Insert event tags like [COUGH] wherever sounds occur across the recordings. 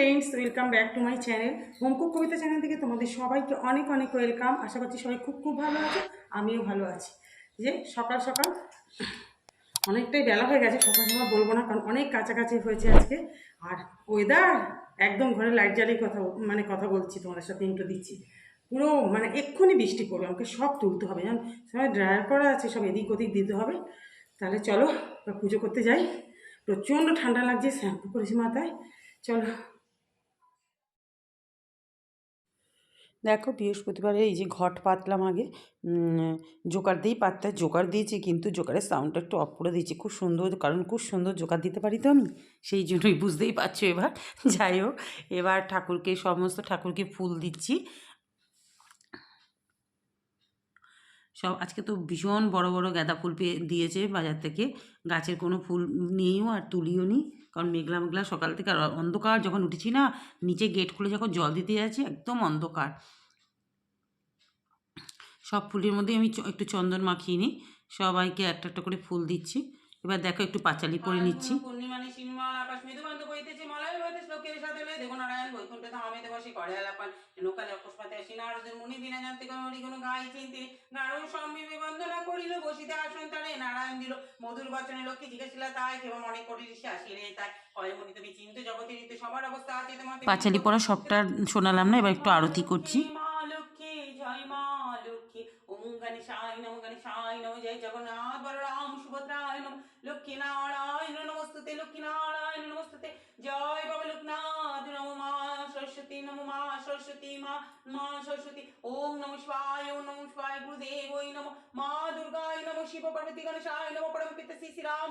Friends welcome back to my channel home cook Kabita channel থেকে তোমাদের সবাইকে অনেক অনেক ওয়েলকাম আশা করছি সবাই খুব খুব ভালো আছো, আমিও ভালো আছি। যে সকাল সকাল অনেকটাই বেলা হয়ে গেছে, সকাল সকাল বলব না, কারণ অনেক কাছাকাছি হয়েছে আজকে। আর ওয়েদার একদম ঘরে লাইট জ্বালিয়ে কথা মানে কথা বলছি, তোমাদের সাথে ইন্ট্রো দিচ্ছি। পুরো মানে এক্ষুনি বৃষ্টি পড়বে, আমাকে সব তুলতে হবে। যেমন সবাই ড্রায়ার করা আছে, সব এদিক ওদিক দিতে হবে। তাহলে চলো পুজো করতে যাই। প্রচণ্ড ঠান্ডা লাগছে, শ্যাম্পু করেছি মাথায়। চলো। দেখো বৃহস্পতিবারে এই যে ঘট পাতলাম আগে জোকার দিয়েই পাততে। জোকার দিয়েছি কিন্তু জোকারের সাউন্ডটা একটু অফ করে দিয়েছি। খুব সুন্দর, কারণ খুব সুন্দর জোকার দিতে পারি তো আমি? সেই জন্যই বুঝতেই পারছ এবার। যাই হোক, এবার ঠাকুরকে, সমস্ত ঠাকুরকে ফুল দিচ্ছি। সব আজকে তো ভীষণ বড় বড় গাঁদা ফুল পেয়ে দিয়েছে বাজার থেকে। গাছের কোনো ফুল নেইও আর তুলিও নি। কারণ মেঘলা মেঘলা সকাল থেকে আর অন্ধকার যখন উঠেছি না নিচে গেট খুলে যখন জল দিতে যাচ্ছি একদম অন্ধকার। সব ফুলের মধ্যেই আমি একটু চন্দন মাখিয়ে নিই। সবাইকে একটা একটা করে ফুল দিচ্ছি। এবার দেখো একটু পাঁচালি করে নিচ্ছি শ্লোকের সাথে দেব নারায়ণ বৈকুণ্ঠে ধামেতে বসে করে আলাপান অকস্মাতে আসি নারদের মুনি বিনা জানতে কোন হরি কোনো গাই চিনতে। গাঢ় সম্মিবে বন্দনা করিল বসিতে আসন তারে নারায়ণ দিল। মধুর বচনে লক্ষ্মী জিজ্ঞাসিলা তাই কেবল মনে করিল সে আসিলে তাই কয় মুনি তুমি চিন্ত জগতের ঋতু সবার অবস্থা আছে তোমাতে। পাঁচালি পরা সবটা শোনালাম না এবার একটু আরতি করছি। মা লক্ষ্মী জয় মা লক্ষ্মী। ওম গণেশায় নম গণেশায় নম জয় জগন্নাথ, বলরাম সুভদ্রায় নম লক্ষ্মী নারায়ণ নমস্তুতে লক্ষ্মী নারায়ণ নমস্তুতে, জয় বাবা লোকনাথ, নম মা সরস্বতী, নম মা সরস্বতী, মা মা সরস্বতী, ওম নম শিবায়, ওম নম শিবায় গুরুদেব ওই নম, মা দুর্গায় নম, শিব পার্বতী গণেশায় নম পরম পিতা শ্রী শ্রীরাম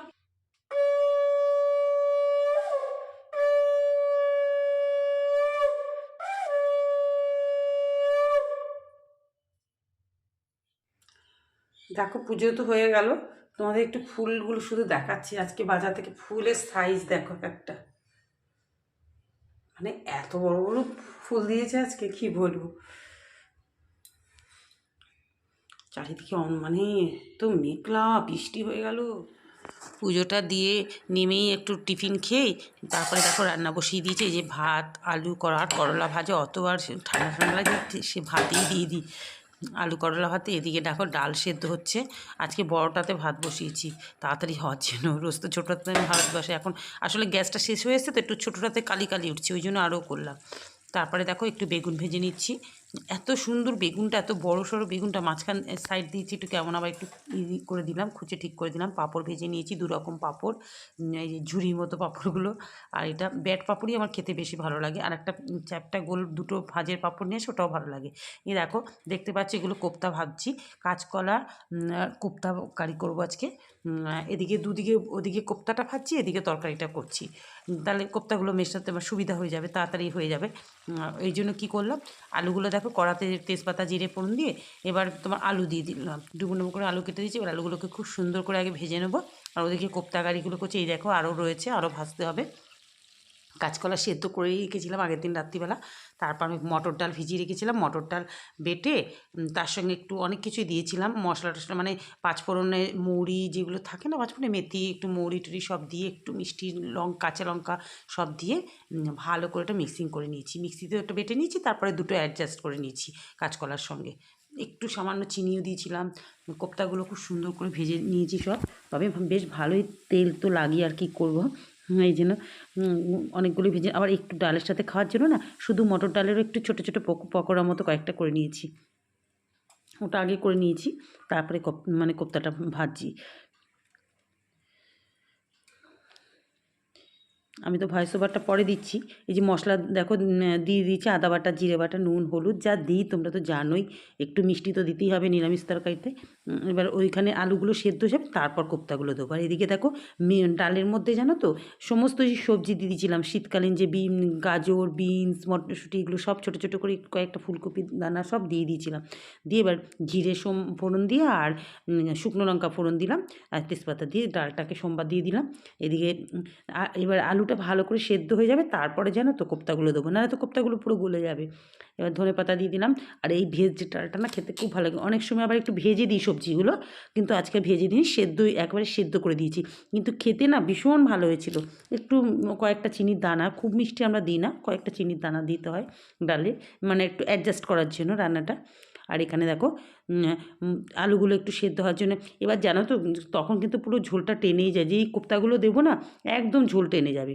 দেখো, পুজো তো হয়ে গেল। তোমাদের একটু ফুলগুলো শুধু দেখাচ্ছি। আজকে বাজার থেকে ফুলের সাইজ দেখো একটা। মানে এত বড় বড় ফুল দিয়েছে আজকে, কি বলব? চারিদিকে মানে তো মেঘলা, বৃষ্টি হয়ে গেল। পুজোটা দিয়ে নেমেই একটু টিফিন খেয়ে, তারপরে দেখো রান্না বসিয়ে দিয়েছে। যে ভাত, আলু করার করলা ভাজা, অতবার ঠান্ডা ঠান্ডা লাগে সে ভাতেই দিয়ে দিই। আলু করলা ভাতে এদিকে দেখো ডাল সেদ্ধ হচ্ছে। আজকে বড়টাতে ভাত বসিয়েছি। তাড়াতাড়ি হওয়ার জন্য। রোজ তো ছোটোটাতে আমি ভাত বসে এখন আসলে গ্যাসটা শেষ হয়ে এসেছে তো একটু ছোটোটাতে কালি কালি উঠছে। ওই জন্য আরও করলাম। তারপরে দেখো একটু বেগুন ভেজে নিচ্ছি। এত সুন্দর বেগুনটা, এত বড় সড়ো বেগুনটা, মাঝখান সাইড দিয়েছি একটু কেমন, আবার একটু ই করে দিলাম, খুঁচে ঠিক করে দিলাম, পাঁপড় ভেজে নিয়েছি, দু রকম পাঁপড় এই যে ঝুড়ির মতো পাঁপড়গুলো, আর এটা ব্যাট পাঁপড়ই আমার খেতে বেশি ভালো লাগে, আর একটা চ্যাপটা গোল দুটো ভাজের পাঁপড় নিয়ে এসে ওটাও ভালো লাগে। এই দেখো, দেখতে পাচ্ছি এগুলো কোপ্তা ভাবছি কাঁচকলা কোপ্তা কারি করব আজকে এদিকে দুদিকে, ওদিকে কোপ্তাটা ভাজছি, এদিকে তরকারিটা করছি। তাহলে কোপ্তাগুলো মেশাতে আমার সুবিধা হয়ে যাবে, তাড়াতাড়ি হয়ে যাবে। এই জন্য কী করলাম, আলুগুলো দেখো কড়াতে তেজপাতা, জিরে, ফোড়ন দিয়ে এবার তোমার আলু দিয়ে দিলাম। ডুবো ডুবো করে আলু কেটে দিয়েছি, এবার আলুগুলোকে খুব সুন্দর করে আগে ভেজে নেব। আর ওদিকে কোপ্তা গাড়িগুলো করছে, এই দেখো আরও রয়েছে, আরও ভাজতে হবে। কাঁচকলা সেদ্ধ করেই রেখেছিলাম আগের দিন রাত্রিবেলা। তারপর আমি মটর ডাল ভিজিয়ে রেখেছিলাম, মটর ডাল বেটে তার সঙ্গে একটু অনেক কিছুই দিয়েছিলাম। মশলা টশলা মানে পাঁচফোড়নে মৌরি যেগুলো থাকে না পাঁচফোড়নে মেথি, একটু মৌরি টুরি সব দিয়ে, একটু মিষ্টি লঙ্কা কাঁচা লঙ্কা সব দিয়ে ভালো করে এটা মিক্সিং করে নিয়েছি। মিক্সিতে একটু বেটে নিয়েছি, তারপরে দুটো অ্যাডজাস্ট করে নিয়েছি কাঁচকলার সঙ্গে। একটু সামান্য চিনিও দিয়েছিলাম, কোপ্তাগুলো খুব সুন্দর করে ভেজে নিয়েছি সব। তবে বেশ ভালোই তেল তো লাগিয়ে আর কি করব। এই জন্য অনেকগুলি ভেজে, আবার একটু ডালের সাথে খাওয়ার জন্য না শুধু মটর ডালেরও একটু ছোটো ছোটো পক- পকোড়া মতো কয়েকটা করে নিয়েছি। ওটা আগে করে নিয়েছি, তারপরে মানে কোপ্তাটা ভাজছি। আমি তো ভয়েস ওভারটা পরে দিচ্ছি। এই যে মশলা দেখো দিয়ে দিয়েছি, আদা বাটা, জিরে বাটা, নুন, হলুদ, যা দিই, তোমরা তো জানোই, একটু মিষ্টি তো দিতেই হবে নিরামিষ তরকারিতে। এবার ওইখানে আলুগুলো সেদ্ধ যাবে, তারপর কোপ্তাগুলো দেবো। আর এদিকে দেখো ডালের মধ্যে জানো তো, সমস্ত যে সবজি দিয়ে দিয়েছিলাম, শীতকালীন যে বিন, গাজর, বিনস, মটরশুঁটি, এগুলো সব ছোটো ছোটো করে কয়েকটা ফুলকপি, দানা সব দিয়ে দিয়েছিলাম। দিয়ে এবার জিরে সোম, ফোড়ন দিয়ে আর শুকনো লঙ্কা ফোড়ন দিলাম, আর তেজপাতা দিয়ে ডালটাকে সোমবার দিয়ে দিলাম। এদিকে এবার আলুটা আলুটা ভালো করে সেদ্ধ হয়ে যাবে, তারপরে যেন তো কোপ্তাগুলো দেবো। নাহলে তো কোপ্তাগুলো পুরো গলে যাবে। এবার ধনে পাতা দিয়ে দিলাম। আর এই ভেজ ডালটা না খেতে খুব ভালো লাগে। অনেক সময় আবার একটু ভেজে দিই সবজিগুলো, কিন্তু আজকে ভেজে দিই সেদ্ধই একবারে সেদ্ধ করে দিয়েছি। কিন্তু খেতে না ভীষণ ভালো হয়েছিল। একটু কয়েকটা চিনির দানা, খুব মিষ্টি আমরা দিই না, কয়েকটা চিনির দানা দিতে হয় ডালে। মানে একটু অ্যাডজাস্ট করার জন্য রান্নাটা। আর এখানে দেখো আলুগুলো একটু সেদ্ধ হওয়ার জন্য। এবার জানো তো, তখন কিন্তু পুরো ঝোলটা টেনেই যায়। যেই কোপ্তাগুলো দেবো না, একদম ঝোল টেনে যাবে।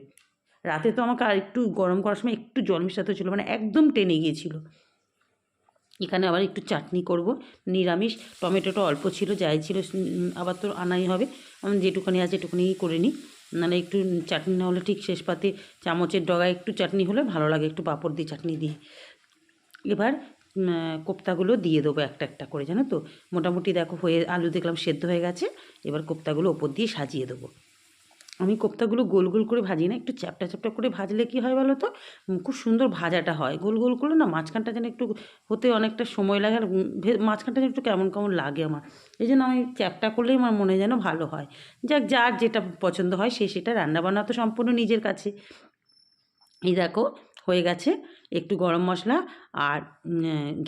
রাতে তো আমাকে আর একটু গরম করার সময় একটু জল মেশাতে ছিল মানে একদম টেনে গিয়েছিল। এখানে আবার একটু চাটনি করব, নিরামিষ। টমেটোটা অল্প ছিল, যাই ছিল আবার তো আনাই হবে। আমি যেটুখানি আছে এটুখানি করে নিই। মানে একটু চাটনি না হলে ঠিক শেষ পাতে চামচের ডগায় একটু চাটনি হলে ভালো লাগে, একটু পাঁপড় দিয়ে চাটনি দিয়ে। এবার কোপ্তাগুলো দিয়ে দেবো একটা একটা করে, জানো তো? মোটামুটি দেখো হয়ে, আলু দেখলাম সেদ্ধ হয়ে গেছে, এবার কোপ্তাগুলো ওপর দিয়ে সাজিয়ে দেবো। আমি কোপ্তাগুলো গোল গোল করে ভাজি না, একটু চ্যাপটা চ্যাপটা করে ভাজলে কী হয় বলো তো? খুব সুন্দর ভাজাটা হয়। গোল গোল করলে না মাঝখানটা যেন একটু হতে অনেকটা সময় লাগে, আর মাঝখানটা যেন একটু কেমন কেমন লাগে আমার। এই জন্য আমি চ্যাপটা করলেই আমার মনে যেন ভালো হয়। যাক, যার যেটা পছন্দ হয় সে সেটা রান্নাবান্না তো সম্পূর্ণ নিজের কাছে। এই দেখো হয়ে গেছে। একটু গরম মশলা আর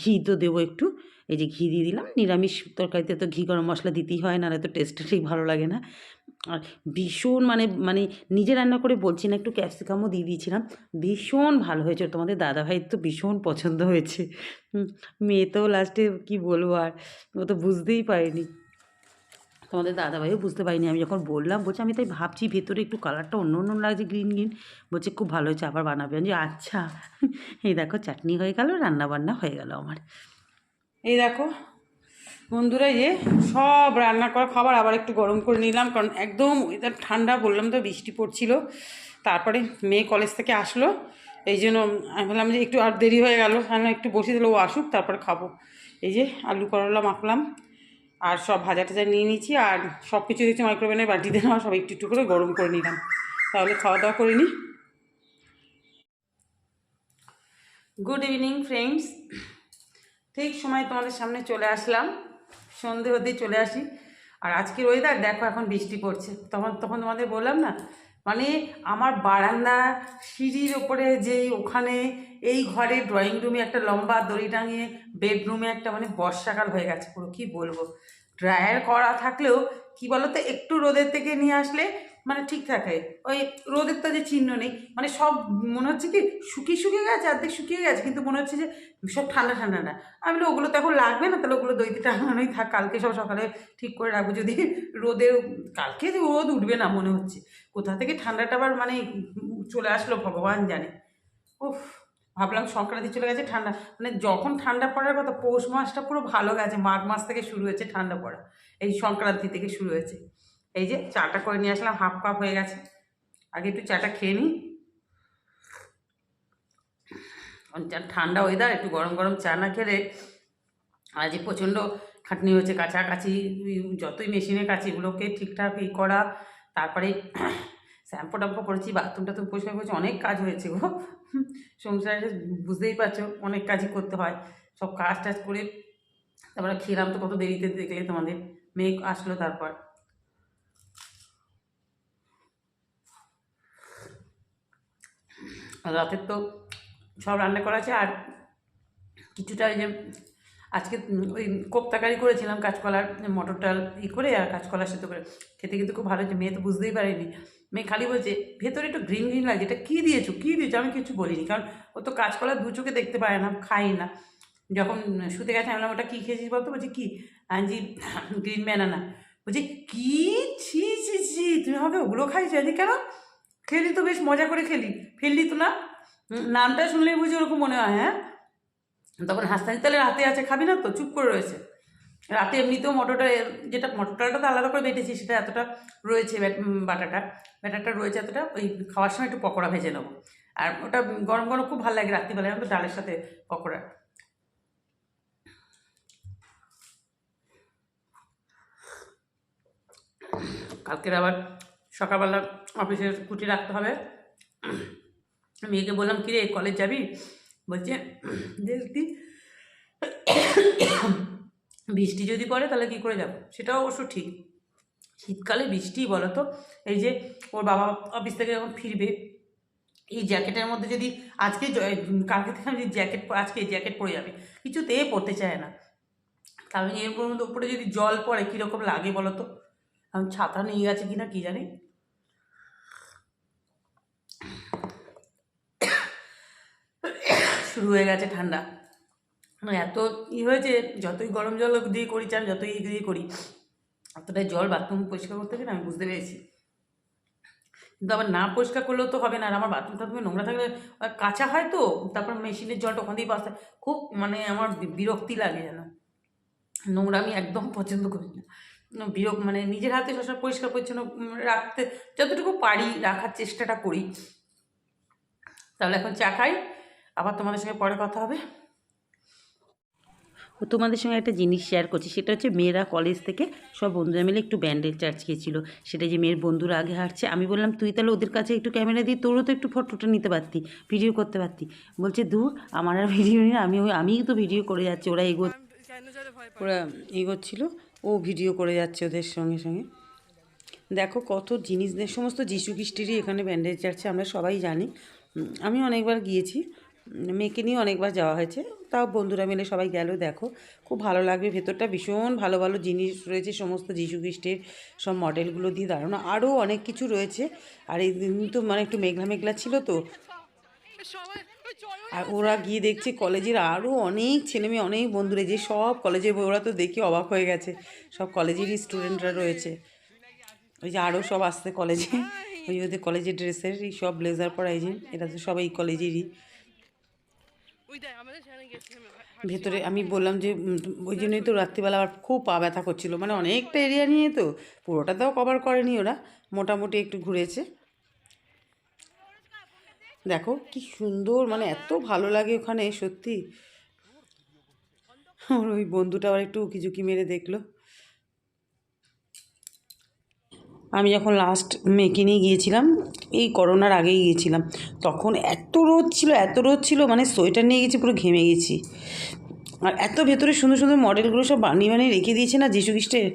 ঘি তো দেবো একটু। এই যে ঘি দিয়ে দিলাম। নিরামিষ তরকারিতে তো ঘি গরম মশলা দিতেই হয়, নাহলে তো টেস্টটা ঠিক ভালো লাগে না। আর ভীষণ মানে মানে নিজে রান্না করে বলছি না, একটু ক্যাপসিকামও দিয়ে দিয়েছিলাম। ভীষণ ভালো হয়েছে। তোমাদের দাদাভাইয়ের তো ভীষণ পছন্দ হয়েছে। মেয়ে তো লাস্টে কি বলব আর, ও তো বুঝতেই পারেনি। তোমাদের দাদাভাইও বুঝতে পারিনি, আমি যখন বললাম, বলছে, আমি তাই ভাবছি ভেতরে একটু কালারটা অন্য অন্য লাগছে গ্রিন গ্রিন বলছে, খুব ভালো হয়েছে, আবার বানাবে। আমি আচ্ছা। এই দেখো, চাটনি হয়ে গেল রান্না বান্না হয়ে গেল আমার। এই দেখো, বন্ধুরা যে সব রান্না করা খাবার আবার একটু গরম করে নিলাম, কারণ একদম ওয়েদার ঠান্ডা, বললাম তো বৃষ্টি পড়ছিল। তারপরে মেয়ে কলেজ থেকে আসলো, এই জন্য আমি বললাম যে একটু আর দেরি হয়ে গেল, আমি একটু বসে দিল ও আসুক, তারপরে খাব। এই যে আলু করলা মাখলাম আর সব ভাজা টাজা নিয়ে নিয়েছি আর সব কিছু দিচ্ছি মাইক্রোওভেনের বাটিতে নেওয়া সব একটু একটু করে গরম করে নিলাম। তাহলে খাওয়া দাওয়া করে নিই। গুড ইভিনিং ফ্রেন্ডস ঠিক সময় তোমাদের সামনে চলে আসলাম। সন্ধে হতেই চলে আসি। আর আজকের ওয়েদার দেখো এখন বৃষ্টি পড়ছে। তখন তখন তোমাদের বললাম না মানে আমার বারান্দা, সিঁড়ির ওপরে যেই ওখানে এই ঘরে ড্রয়িং রুমে একটা লম্বা দড়ি টাঙিয়ে বেডরুমে একটা মানে বর্ষাকাল হয়ে গেছে পুরো, কি বলব? ড্রায়ার করা থাকলেও কি বলতো, একটু রোদের থেকে নিয়ে আসলে মানে ঠিক থাকে। ওই রোদের তো যে চিহ্ন নেই মানে সব মনে হচ্ছে কি শুকিয়ে শুকিয়ে গেছে অর্ধেক শুকিয়ে গেছে কিন্তু মনে হচ্ছে যে সব ঠান্ডা ঠান্ডা না। আমি বলি, ওগুলো তো এখন লাগবে না তাহলে ওগুলো দইতে টাঙানোই থাক কালকে সব সকালে ঠিক করে রাখব। যদি রোদের কালকে রোদ উঠবে না মনে হচ্ছে কোথা থেকে ঠান্ডাটা আবার মানে চলে আসলো ভগবান জানে। উফ ভাবলাম সংক্রান্তি চলে গেছে ঠান্ডা মানে যখন ঠান্ডা পড়ার কথা পৌষ মাসটা পুরো ভালো গেছে মাঘ মাস থেকে শুরু হয়েছে ঠান্ডা পড়া এই সংক্রান্তি থেকে শুরু হয়েছে। এই যে চাটা করে নিয়ে আসলাম হাফ কাপ হয়ে গেছে। আগে একটু চাটা খেয়ে নিই। ঠান্ডা ওয়েদার একটু গরম গরম চা না খেলে আজ যে প্রচণ্ড খাটনি হয়েছে, কাছাকাছি, যতই মেশিনের কাছে, এগুলোকে ঠিকঠাক ই করা। তারপরে শ্যাম্পু ট্যাম্পু করেছি বাথরুম টাথরুম পরিষ্কার করেছি, অনেক কাজ হয়েছে গো। সংসারে বুঝতেই পারছ, অনেক কাজই করতে হয়। সব কাজ টাজ করে তারপরে খেলাম তো কত দেরিতে দেখলে তোমাদের। মেয়ে আসলো তারপর আর রাতের তো সব রান্না করা আছে আর কিছুটা ওই যে আজকে ওই কোপ্তাকারি করেছিলাম, কাঁচকলার মটর ডাল ই করে আর কাঁচকলার সাথে করে। খেতে কিন্তু খুব ভালো হয়েছে, মেয়ে তো বুঝতেই পারেনি। মেয়ে খালি বলছে, ভেতরে একটু গ্রিন গ্রিন লাগছে, এটা কী দিয়েছ কী দিয়েছ? আমি কিছু বলিনি, কারণ ও তো কাঁচকলা দু চোখে দেখতে পায় না খাই না। যখন শুতে গেছে, আমি ওটা কী খেয়েছিস বলতো? বলছি, কী? আনজি গ্রিন ব্যানানা বলছি, কী? ছি ছি ছি, তুমি আমাকে ওগুলো খাইছো কেন? খেলি তো বেশ মজা করে খেলি। ফেললি তো না? নামটা শুনলেই বুঝি ওরকম মনে হয় হ্যাঁ? তখন হাসতে হাসতে তাহলে রাতে আছে খাবি না তো? চুপ করে রয়েছে। রাতে এমনিতেও মটরটা যেটা মটরটা তো আলাদা করে বেটেছি সেটা এতটা রয়েছে ব্যাট- বাটাটা। ব্যাটারটা রয়েছে এতটা ওই খাওয়ার সময় একটু পকোড়া ভেজে নেব। আর ওটা গরম গরম খুব ভালো লাগে রাত্রিবেলায় তো ডালের সাথে পকোড়া। কালকের আবার সকালবেলা অফিসে ছুটি রাখতে হবে। মেয়েকে বললাম, কিরে, কলেজ যাবি? বলছে দেখতি বৃষ্টি যদি পড়ে, তাহলে কি করে যাব? সেটাও অবশ্য ঠিক। শীতকালে বৃষ্টি বলো তো এই যে ওর বাবা অফিস থেকে যখন ফিরবে, এই জ্যাকেটের মধ্যে যদি আজকে কালকে থেকে আমি জ্যাকেট আজকে জ্যাকেট পরে যাবে কিছুতেই পরতে চায় না। কারণ এর মধ্যে উপরে যদি জল পড়ে, কীরকম লাগে বলো তো আমি ছাতা নিয়ে গেছে কিনা কি জানি? শুরু হয়ে গেছে ঠান্ডা। মানে এত ই হয়েছে যতই গরম জল দিয়ে করি চান যতই ই দিয়ে করি এতটাই জল বাথরুম পরিষ্কার করতে গেলে আমি বুঝতে পেরেছি। কিন্তু আবার না পরিষ্কার করলেও তো হবে না আর আমার বাথরুম টাথরুমে নোংরা থাকলে কাঁচা হয় তো তারপর মেশিনের জলটা ওখান দিয়ে বাঁচতে খুব মানে আমার বিরক্তি লাগে যেন। নোংরা আমি একদম পছন্দ করি না। উম, বিরক মানে নিজের হাতে সবসময় পরিষ্কার পরিচ্ছন্ন রাখতে যতটুকু পারি রাখার চেষ্টাটা করি। তাহলে এখন চা খাই আবার তোমাদের সঙ্গে পরে কথা হবে? ও তোমাদের সঙ্গে একটা জিনিস শেয়ার করছি, সেটা হচ্ছে মেয়েরা কলেজ থেকে সব বন্ধুরা মিলে একটু ব্যান্ডেল চার্চ গিয়েছিল। সেটা যে মেয়ের বন্ধুরা আগে হাঁটছে, আমি বললাম, তুই তাহলে ওদের কাছে একটু ক্যামেরা দিয়ে, তোরও তো একটু ফটোটা নিতে পারতি ভিডিও করতে পারতি। বলছে, দূর, আমার আর ভিডিও নিয়ে আমি ওই, আমিই তো ভিডিও করে যাচ্ছি, ওরা এগো ওরা এগোচ্ছিল, ও ভিডিও করে যাচ্ছে ওদের সঙ্গে সঙ্গে। দেখো কত জিনিস সমস্ত যিশু খ্রিস্টেরই এখানে ব্যান্ডেজ চার্চে আমরা সবাই জানি। আমি অনেকবার গিয়েছি মেয়েকে নিয়ে অনেকবার যাওয়া হয়েছে। তাও বন্ধুরা মিলে সবাই গেল, দেখো। খুব ভালো লাগবে, ভেতরটা ভীষণ ভালো ভালো জিনিস রয়েছে, সমস্ত যিশু খ্রিস্টের সব মডেলগুলো দিয়ে দাঁড়ানো। আরও অনেক কিছু রয়েছে। আর এই দিন তো মানে একটু মেঘলা মেঘলা ছিল তো। আর ওরা গিয়ে দেখছে কলেজের আরও অনেক ছেলেমেয়ে অনেক বন্ধুরা যে সব কলেজের ওরা তো দেখে অবাক হয়ে গেছে। সব কলেজেরই স্টুডেন্টরা রয়েছে। ওই যে আরও সব আসছে কলেজে। ওই ওদের কলেজের ড্রেসের এই সব ব্লেজার পরা এই যে এটা তো সবাই কলেজেরই। ভেতরে আমি বললাম যে ওই জন্যই তো রাত্রিবেলা আবার খুব পা ব্যথা করছিল। মানে অনেকটা এরিয়া নিয়ে তো পুরোটা তাও কভার করেনি ওরা মোটামুটি একটু ঘুরেছে। দেখো কি সুন্দর মানে এত ভালো লাগে ওখানে সত্যি। ওর ওই বন্ধুটা আবার একটু উকিঝুঁকি মেরে দেখল। আমি যখন লাস্ট মেকে নিয়ে গিয়েছিলাম, এই করোনার আগেই গিয়েছিলাম, তখন এত রোদ ছিল, এত রোদ ছিল মানে সোয়েটার নিয়ে গেছি, পুরো ঘেমে গেছি। আর এত ভেতরে সুন্দর সুন্দর মডেলগুলো সব বানিয়ে বানিয়ে রেখে দিয়েছে না যিশু খ্রিস্টের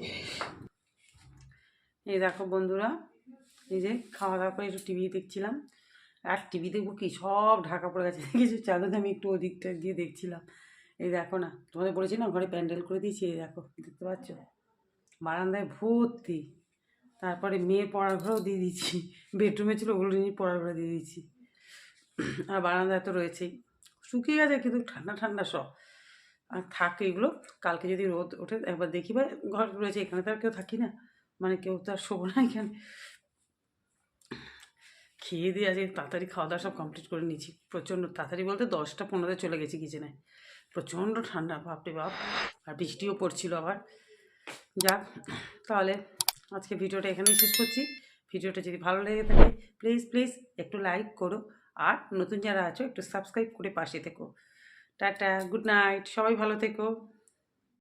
এই দেখো বন্ধুরা, এই যে খাওয়া দাওয়া করে একটু টিভি দেখছিলাম। আর টিভি দেখব কি, সব ঢাকা পড়ে গেছে, কিছু চাদর আমি একটু ওদিকটা দিয়ে দেখছিলাম। এই দেখো না, তোমাদের বলেছি না, ঘরে প্যান্ডেল করে দিয়েছি, এই দেখো দেখতে পাচ্ছ? বারান্দায় ভর্তি। তারপরে মেয়ের পড়ার ঘরেও দিয়ে দিয়েছি। [LAUGHS] বেডরুমে ছিল, ওগুলো নিয়ে পড়ার ঘরে দিয়ে দিয়েছি। আর বারান্দায় তো রয়েছেই। শুকিয়ে গেছে, কিন্তু ঠান্ডা ঠান্ডা সব। আর থাকে এগুলো, কালকে যদি রোদ ওঠে, একবার দেখি বা ঘর রয়েছে, এখানে তো আর কেউ থাকি না। মানে কেউ তো আর শোবো না এখানে। খেয়ে দিয়ে আজকে তাড়াতাড়ি খাওয়া দাওয়া সব কমপ্লিট করে নিয়েছি। প্রচণ্ড তাড়াতাড়ি বলতে দশটা পনেরোতে চলে গেছি কিচেনে প্রচণ্ড ঠান্ডা, বাপরে বাপ। আর বৃষ্টিও পড়ছিল আবার। যাক, তাহলে আজকে ভিডিওটা এখানেই শেষ করছি। ভিডিওটা যদি ভালো লেগে থাকে প্লিজ প্লিজ একটু লাইক করো। আর নতুন যারা আছো, একটু সাবস্ক্রাইব করে পাশে থেকো। টাটা গুড নাইট সবাই ভালো থেকো।